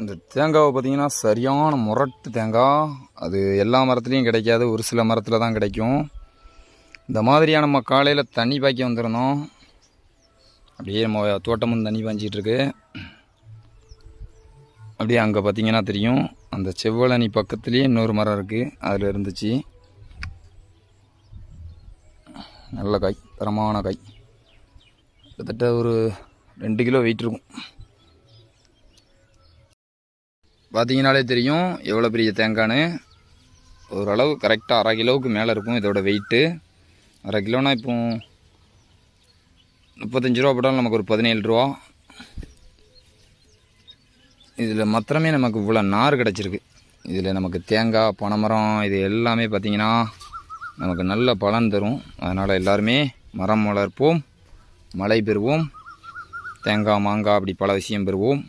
இந்த தேங்காவை பார்த்தீங்கன்னா சரியான முரட்டு தேங்காய். அது எல்லா மரத்துலேயும் கிடைக்காது. ஒரு சில மரத்தில் தான் கிடைக்கும். இந்த மாதிரியான நம்ம காலையில் தண்ணி பாய்க்க வந்துருந்தோம். அப்படியே நம்ம தோட்டமும் தண்ணி பாய்ச்சிட்டு அப்படியே அங்கே பார்த்தீங்கன்னா தெரியும். அந்த செவ்வழனி பக்கத்துலேயே இன்னொரு மரம் இருக்குது அதில் இருந்துச்சு. நல்ல காய். தரமான காய். கிட்டத்தட்ட ஒரு ரெண்டு கிலோ வெயிட் இருக்கும். பார்த்தீங்கனாலே தெரியும் எவ்வளோ பெரிய தேங்காய்னு. ஓரளவு கரெக்டாக அரை கிலோவுக்கு மேலே இருக்கும் இதோட வெயிட்டு அரை கிலோனா இப்போ முப்பத்தஞ்சு ரூபா போட்டாலும் நமக்கு ஒரு பதினேழு ரூபா. இதில் மாத்திரமே நமக்கு இவ்வளோ நார் கிடச்சிருக்கு. இதில் நமக்கு தேங்காய் பனைமரம் இது எல்லாமே பார்த்திங்கன்னா நமக்கு நல்ல பலன் தரும். அதனால் எல்லாருமே மரம் வளர்ப்போம் மழை பெறுவோம் தேங்காய் மாங்காய் அப்படி பல விஷயம் பெறுவோம்.